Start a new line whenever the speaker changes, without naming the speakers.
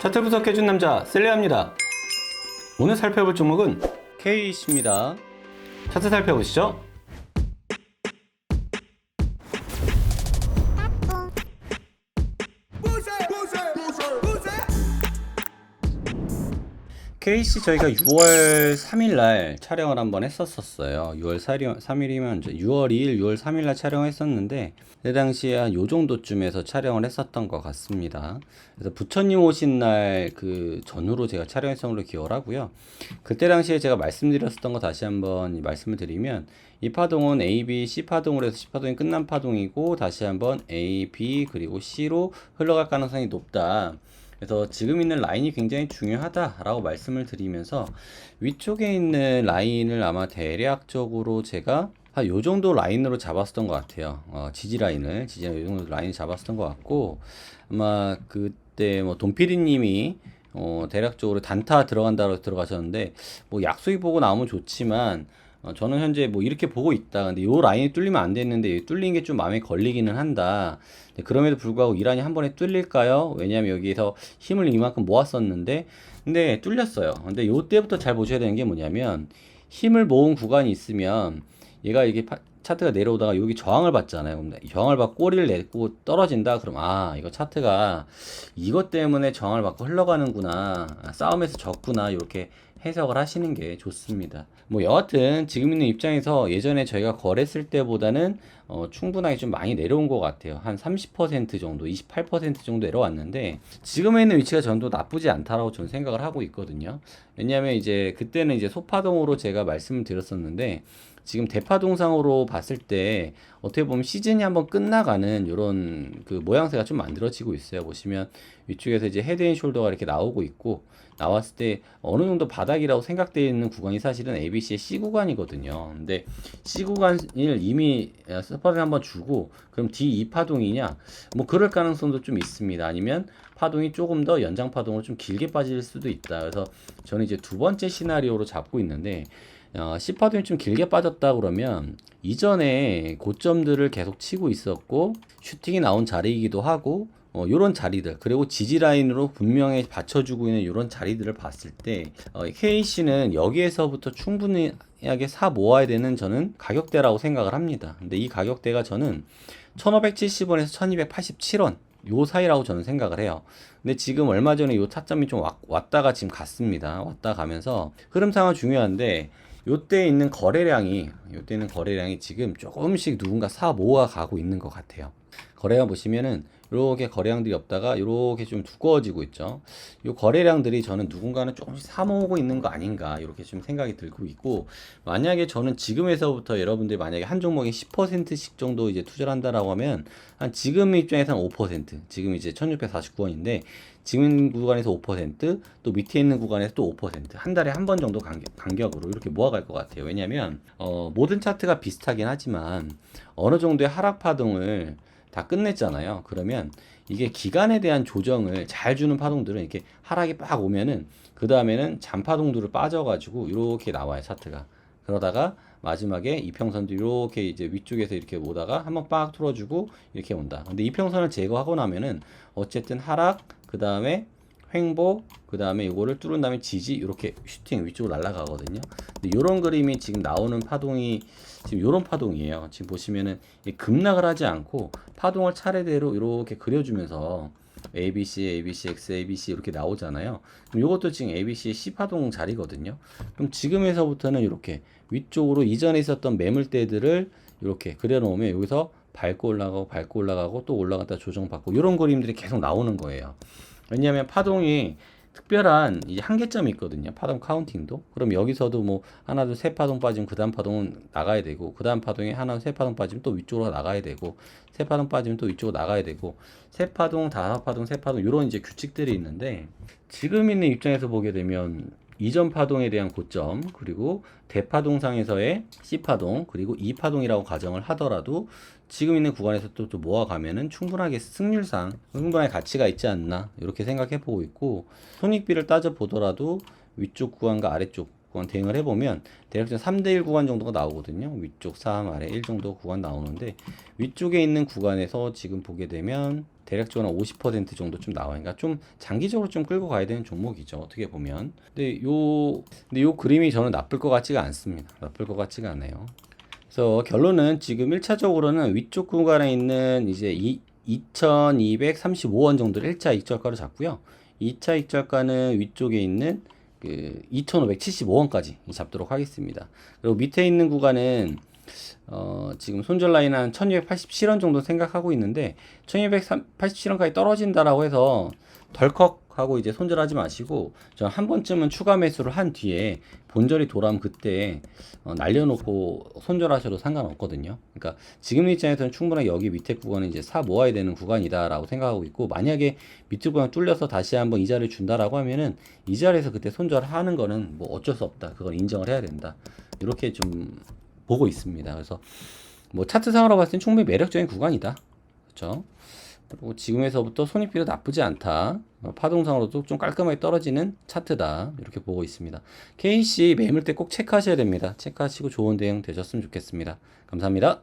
차트 분석해준 남자 셀레아입니다. 오늘 살펴볼 종목은 KC입니다. 차트 살펴보시죠. KC 저희가 6월 3일 날 촬영을 한번 했었었어요. 6월 3일이면 이제 6월 2일, 6월 3일 날 촬영했었는데 그 당시에 한 요 정도쯤에서 촬영을 했었던 것 같습니다. 그래서 부처님 오신 날 그 전후로 제가 촬영했던 걸로 기억을 하고요. 그때 당시에 제가 말씀드렸었던 거 다시 한번 말씀을 드리면 이 파동은 A, B, C 파동으로 해서 C 파동이 끝난 파동이고 다시 한번 A, B 그리고 C로 흘러갈 가능성이 높다. 그래서 지금 있는 라인이 굉장히 중요하다라고 말씀을 드리면서 위쪽에 있는 라인을 아마 대략적으로 제가 한 요 정도 라인으로 잡았었던 것 같아요. 어, 지지 라인을 지지 요 정도 라인 잡았었던 것 같고 아마 그때 뭐 돈피디님이 어, 대략적으로 단타 들어간다고 들어가셨는데 뭐 약속이 보고 나오면 좋지만 어, 저는 현재 뭐 이렇게 보고 있다. 근데 요 라인이 뚫리면 안 됐는데 뚫린 게 좀 마음에 걸리기는 한다. 그럼에도 불구하고 이 라인이 한 번에 뚫릴까요? 왜냐하면 여기에서 힘을 이만큼 모았었는데 근데 뚫렸어요. 근데 요 때부터 잘 보셔야 되는 게 뭐냐면 힘을 모은 구간이 있으면 얘가 이게 파, 차트가 내려오다가 여기 저항을 받잖아요. 저항을 받고 꼬리를 내고 떨어진다. 그럼 아 이거 차트가 이것 때문에 저항을 받고 흘러가는구나. 아, 싸움에서 졌구나. 이렇게 해석을 하시는 게 좋습니다. 뭐 여하튼 지금 있는 입장에서 예전에 저희가 거래했을 때보다는 어, 충분하게 좀 많이 내려온 것 같아요. 한 30% 정도, 28% 정도 내려왔는데 지금에 있는 위치가 전도 나쁘지 않다라고 저는 생각을 하고 있거든요. 왜냐하면 이제 그때는 이제 소파동으로 제가 말씀을 드렸었는데 지금 대파 동상으로 봤을 때 어떻게 보면 시즌이 한번 끝나가는 이런 그 모양새가 좀 만들어지고 있어요. 보시면 위쪽에서 이제 헤드앤숄더가 이렇게 나오고 있고 나왔을 때 어느 정도 바닥이라고 생각되어 있는 구간이 사실은 ABC의 C 구간이거든요. 근데 C 구간을 이미 스팟을 한번 주고 그럼 D2 파동이냐? 뭐 그럴 가능성도 좀 있습니다. 아니면 파동이 조금 더 연장 파동으로 좀 길게 빠질 수도 있다. 그래서 저는 이제 두 번째 시나리오로 잡고 있는데 어, C파동이 좀 길게 빠졌다 그러면 이전에 고점들을 계속 치고 있었고 슈팅이 나온 자리이기도 하고 어, 요런 자리들 그리고 지지 라인으로 분명히 받쳐주고 있는 요런 자리들을 봤을 때 어, KC는 여기에서부터 충분하게 사 모아야 되는 저는 가격대라고 생각을 합니다. 근데 이 가격대가 저는 1570원에서 1287원 요 사이라고 저는 생각을 해요. 근데 지금 얼마 전에 요 타점이 좀 왔 다가 지금 갔습니다. 왔다 가면서 흐름 상황 중요한데 요때 있는 거래량이 요때 있는 거래량이 지금 조금씩 누군가 사 모아 가고 있는 것 같아요. 거래량 보시면은 이렇게 거래량들이 없다가 이렇게 좀 두꺼워지고 있죠. 이 거래량들이 저는 누군가는 조금씩 사 모으고 있는 거 아닌가 이렇게 좀 생각이 들고 있고 만약에 저는 지금에서부터 여러분들이 만약에 한 종목에 10%씩 정도 이제 투자를 한다라고 하면 한 지금 입장에서는 5% 지금 이제 1649원인데 지금 구간에서 5%또 밑에 있는 구간에서 또 5%한 달에 한 번 정도 간격, 간격으로 이렇게 모아갈 것 같아요. 왜냐하면 어, 모든 차트가 비슷하긴 하지만 어느 정도의 하락 파동을 다 끝냈잖아요. 그러면 이게 기간에 대한 조정을 잘 주는 파동들은 이렇게 하락이 빡 오면은 그 다음에는 잔파동들을 빠져가지고 이렇게 나와요 차트가. 그러다가 마지막에 이평선도 이렇게 이제 위쪽에서 이렇게 오다가 한번 빡 틀어주고 이렇게 온다. 근데 이평선을 제거하고 나면은 어쨌든 하락 그 다음에 횡보 그 다음에 이거를 뚫은 다음에 지지 이렇게 슈팅 위쪽으로 날아가거든요. 근데 이런 그림이 지금 나오는 파동이 지금 이런 파동이에요. 지금 보시면은 급락을 하지 않고 파동을 차례대로 이렇게 그려주면서 ABC, ABC, X, ABC 이렇게 나오잖아요. 그럼 이것도 지금 ABC의 C 파동 자리거든요. 그럼 지금에서부터는 이렇게 위쪽으로 이전에 있었던 매물대들을 이렇게 그려놓으면 여기서 밟고 올라가고 밟고 올라가고 또 올라갔다 조정받고 이런 그림들이 계속 나오는 거예요. 왜냐하면 파동이 특별한 이제 한계점이 있거든요. 파동 카운팅도. 그럼 여기서도 뭐 하나 둘세 파동 빠지면 그 다음 파동은 나가야 되고 그 다음 파동에 하나 세 파동 빠지면 또 위쪽으로 나가야 되고 세 파동 빠지면 또 위쪽으로 나가야 되고 세 파동 다섯 파동 세 파동 이런 이제 규칙들이 있는데 지금 있는 입장에서 보게 되면 이전 파동에 대한 고점 그리고 대파동상에서의 C파동 그리고 E파동이라고 가정을 하더라도 지금 있는 구간에서 또, 또 모아가면은 충분하게 승률상 충분하게 가치가 있지 않나 이렇게 생각해 보고 있고 손익비를 따져 보더라도 위쪽 구간과 아래쪽 대응을 해보면 대략적으로 3대1 구간 정도가 나오거든요. 위쪽 3, 아래 1 정도 구간 나오는데 위쪽에 있는 구간에서 지금 보게 되면 대략적으로 50% 정도 좀 나와요. 그러니까 좀 장기적으로 좀 끌고 가야 되는 종목이죠. 어떻게 보면. 근데 요 근데 요 그림이 저는 나쁠 것 같지가 않습니다. 나쁠 것 같지가 않아요. 그래서 결론은 지금 1차적으로는 위쪽 구간에 있는 이제 이 2235원 정도를 1차 익절가로 잡고요. 2차 익절가는 위쪽에 있는 그 2575원까지 잡도록 하겠습니다. 그리고 밑에 있는 구간은 어, 지금 손절 라인 한 1287원 정도 생각하고 있는데 1287원까지 떨어진다라고 해서 덜컥 하고 이제 손절하지 마시고 저 한 번쯤은 추가 매수를 한 뒤에 본절이 돌아오면 그때 어, 날려놓고 손절하셔도 상관없거든요. 그러니까 지금 입장에서는 충분히 여기 밑에 구간은 이제 사 모아야 되는 구간이다라고 생각하고 있고 만약에 밑에 구간 뚫려서 다시 한번 이자를 준다라고 하면은 이 자리에서 그때 손절하는 거는 뭐 어쩔 수 없다. 그건 인정을 해야 된다. 이렇게 좀 보고 있습니다. 그래서 뭐 차트상으로 봤을 땐 충분히 매력적인 구간이다. 그렇죠? 그리고 지금에서부터 손익비도 나쁘지 않다. 어, 파동상으로도 좀 깔끔하게 떨어지는 차트다. 이렇게 보고 있습니다. KC 매물 때 꼭 체크하셔야 됩니다. 체크하시고 좋은 대응 되셨으면 좋겠습니다. 감사합니다.